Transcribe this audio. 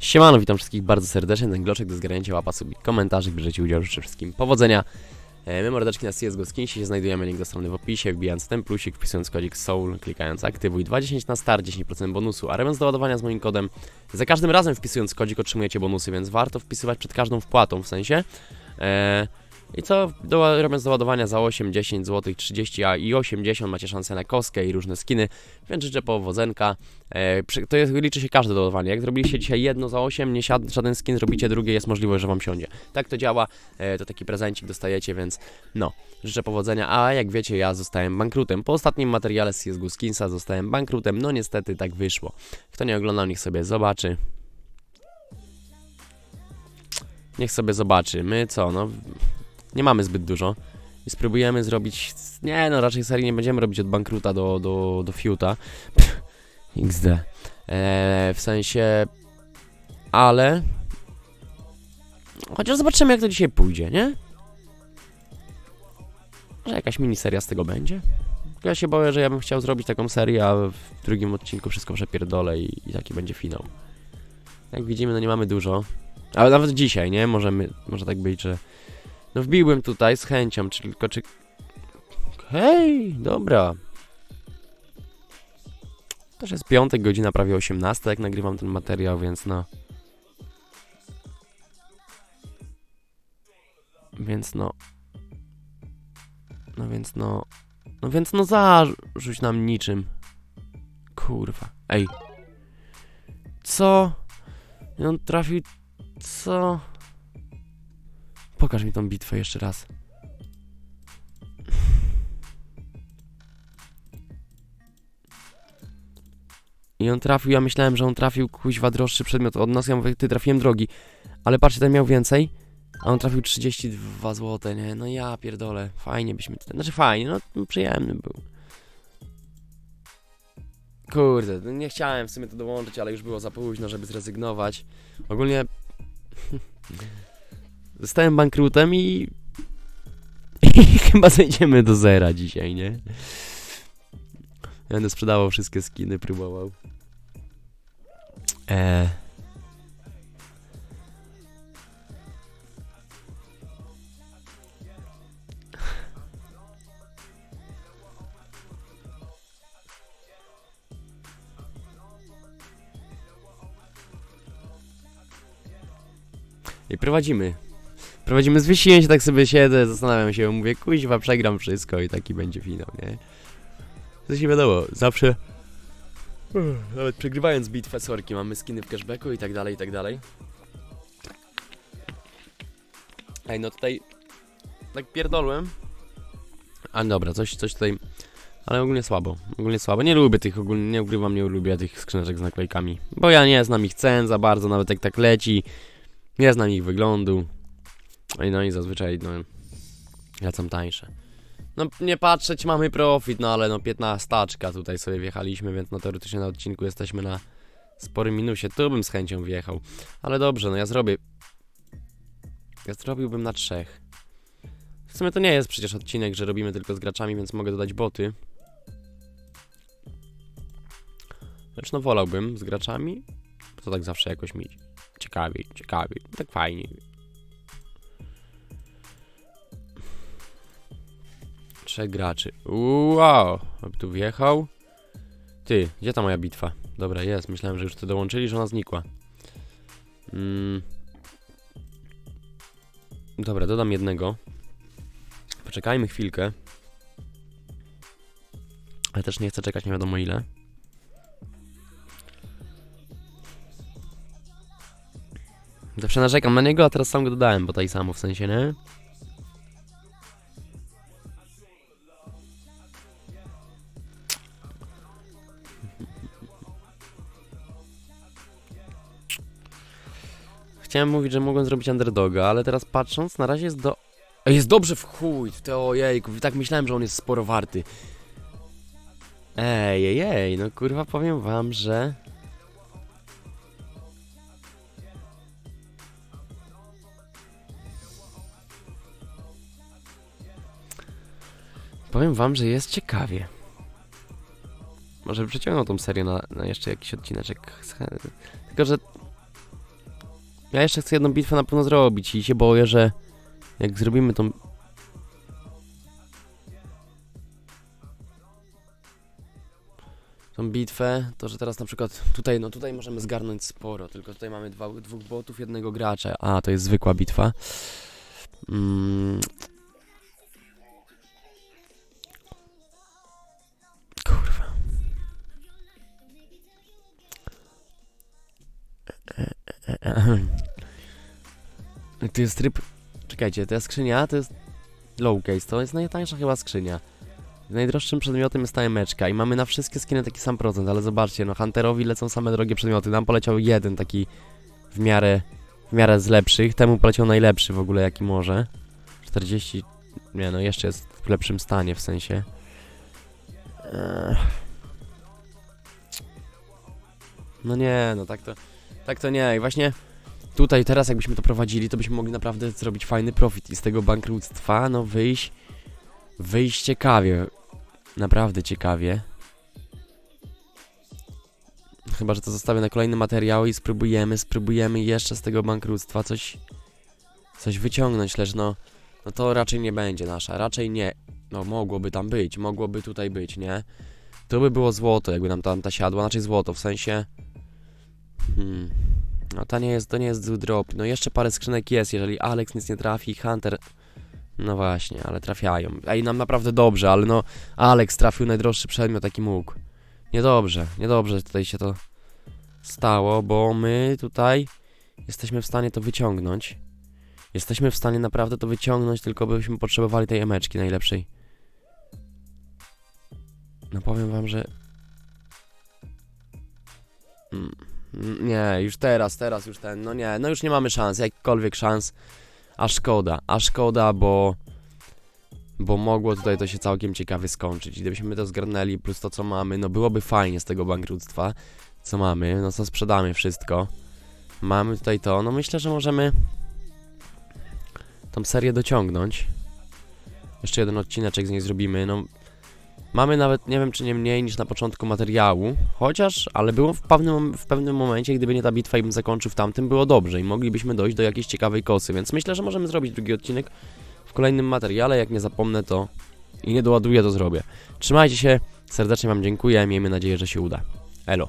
Siemano, witam wszystkich bardzo serdecznie. Ten gloczek do zgarnięcia łapa subik, komentarzy, bierzecie udział, życzę wszystkim powodzenia. E, My mordeczki na CSGO Skinsie się znajdujemy link do strony w opisie, wbijając ten plusik, wpisując kodzik SOUL, klikając aktywuj 2.10 na start, 10% bonusu, a remis do z moim kodem. Za każdym razem wpisując kodzik otrzymujecie bonusy, więc warto wpisywać przed każdą wpłatą, w sensie. E, I co, robiąc do ładowania za 8, 10 zł, 30 a i 80 macie szansę na kostkę i różne skiny, więc życzę powodzenka. E, to jest, liczy się każde doładowanie. Jak zrobiliście dzisiaj jedno za 8, nie siad, żaden skin, zrobicie drugie, jest możliwość, że wam siądzie. Tak to działa, e, to taki prezencik dostajecie, więc no, życzę powodzenia. A jak wiecie, ja zostałem bankrutem. Po ostatnim materiale z CSGO Skinsa zostałem bankrutem, no niestety tak wyszło. Kto nie oglądał, niech sobie zobaczy. Niech sobie zobaczy. My co, no, nie mamy zbyt dużo. I spróbujemy zrobić. Nie, no raczej serii nie będziemy robić od bankruta do, do, do fiuta. XD. Eee, w sensie. Ale. Chociaż zobaczymy, jak to dzisiaj pójdzie, nie? Że jakaś miniseria z tego będzie. Ja się boję, że ja bym chciał zrobić taką serię, a w drugim odcinku wszystko przepierdolę i, i taki będzie finał. Jak widzimy, no nie mamy dużo. Ale nawet dzisiaj, nie? Możemy, może tak być, że no wbiłbym tutaj z chęcią, czy tylko czy... Hej, dobra. Też jest piątek, godzina prawie 18, jak nagrywam ten materiał, więc no... Więc no... No więc no... No więc no zarzuć nam niczym. Kurwa. Ej. Co? I on trafił... Co? Pokaż mi tą bitwę jeszcze raz. I on trafił, ja myślałem, że on trafił kuźwa droższy przedmiot od nas, ja mówię, ty trafiłem drogi. Ale patrzcie, ten miał więcej, a on trafił 32 zł, nie? No ja pierdolę, fajnie byśmy tutaj, znaczy fajnie, no, no przyjemny był. Kurde, nie chciałem w sumie to dołączyć, ale już było za późno, żeby zrezygnować. Ogólnie... Zostałem bankrutem i... I chyba zejdziemy do zera dzisiaj, nie? Będę sprzedawał wszystkie skiny, próbował. Eee. I prowadzimy. Prowadzimy z wysięć, tak sobie siedzę, zastanawiam się, mówię, kuźwa, przegram wszystko i taki będzie finał, nie? To się wiadomo, zawsze... Nawet przegrywając bitwę, sorki, mamy skiny w cashbacku i tak dalej, i tak dalej. Ej, no tutaj... Tak pierdolłem. Ale dobra, coś, coś tutaj... Ale ogólnie słabo, ogólnie słabo. Nie lubię tych, ogólnie nie ukrywam, nie lubię tych skrzyneczek z naklejkami. Bo ja nie znam ich cen za bardzo, nawet jak tak leci. Nie znam ich wyglądu. Ej, No i zazwyczaj, no, lecą tańsze. No, nie patrzeć, mamy profit, no ale no 15 taczka tutaj sobie wjechaliśmy, więc no teoretycznie na odcinku jesteśmy na sporym minusie. Tu bym z chęcią wjechał. Ale dobrze, no ja zrobię... Ja zrobiłbym na trzech. W sumie to nie jest przecież odcinek, że robimy tylko z graczami, więc mogę dodać boty. Lecz no wolałbym z graczami, to tak zawsze jakoś mi ciekawiej, ciekawiej, tak fajnie. Trzech graczy. Wow, tu wjechał. Ty, gdzie ta moja bitwa? Dobra, jest. Myślałem, że już to dołączyli, że ona znikła. Mm. Dobra, dodam jednego. Poczekajmy chwilkę. Ale też nie chcę czekać nie wiadomo ile. Zawsze narzekam na niego, a teraz sam go dodałem, bo taj samo w sensie, nie? Chciałem mówić, że mogłem zrobić underdoga, ale teraz patrząc, na razie jest do... Jest dobrze w chuj, w te ojejku, tak myślałem, że on jest sporo warty. Ej, ej, ej, no kurwa powiem wam, że... Powiem wam, że jest ciekawie. Może przeciągnął tą serię na, na jeszcze jakiś odcineczek. Tylko, że Ja jeszcze chcę jedną bitwę na pewno zrobić i się boję, że jak zrobimy tą... Tą bitwę, to że teraz na przykład tutaj, no tutaj możemy zgarnąć sporo, tylko tutaj mamy dwa, dwóch botów, jednego gracza. A, to jest zwykła bitwa. Mm. Tu jest tryb. Czekajcie, ta skrzynia to jest low case, to jest najtańsza chyba skrzynia. Najdroższym przedmiotem jest ta emeczka i mamy na wszystkie skiny taki sam procent, ale zobaczcie, no Hunterowi lecą same drogie przedmioty. Nam poleciał jeden taki w miarę, w miarę z lepszych, temu poleciał najlepszy w ogóle jaki może. 40, nie no jeszcze jest w lepszym stanie w sensie. No nie, no tak to, tak to nie i właśnie tutaj teraz jakbyśmy to prowadzili, to byśmy mogli naprawdę zrobić fajny profit i z tego bankructwa, no wyjść, wyjść ciekawie, naprawdę ciekawie. Chyba, że to zostawię na kolejny materiał i spróbujemy, spróbujemy jeszcze z tego bankructwa coś, coś wyciągnąć, lecz no, no to raczej nie będzie nasza, raczej nie, no mogłoby tam być, mogłoby tutaj być, nie? To by było złoto, jakby nam tam ta siadła, znaczy złoto, w sensie, hmm, no to nie jest, to nie jest zły drop, no jeszcze parę skrzynek jest, jeżeli Alex nic nie trafi, Hunter, no właśnie, ale trafiają, i nam naprawdę dobrze, ale no, Alex trafił najdroższy przedmiot, jaki mógł. Niedobrze, niedobrze tutaj się to stało, bo my tutaj jesteśmy w stanie to wyciągnąć. Jesteśmy w stanie naprawdę to wyciągnąć, tylko byśmy potrzebowali tej emeczki najlepszej. No powiem wam, że... Mm, Nie, już teraz, teraz już ten, no nie, no już nie mamy szans, jakichkolwiek szans. A szkoda, a szkoda, bo... Bo mogło tutaj to się całkiem ciekawie skończyć. Gdybyśmy to zgarnęli, plus to co mamy, no byłoby fajnie z tego bankructwa. Co mamy, no co sprzedamy wszystko. Mamy tutaj to, no myślę, że możemy tą serię dociągnąć. Jeszcze jeden odcineczek z niej zrobimy, no Mamy nawet, nie wiem czy nie mniej niż na początku materiału, chociaż, ale było w pewnym, w pewnym momencie, gdyby nie ta bitwa i bym zakończył w tamtym, było dobrze i moglibyśmy dojść do jakiejś ciekawej kosy, więc myślę, że możemy zrobić drugi odcinek w kolejnym materiale, jak nie zapomnę to i nie doładuję, to zrobię. Trzymajcie się, serdecznie Wam dziękuję, miejmy nadzieję, że się uda. Elo.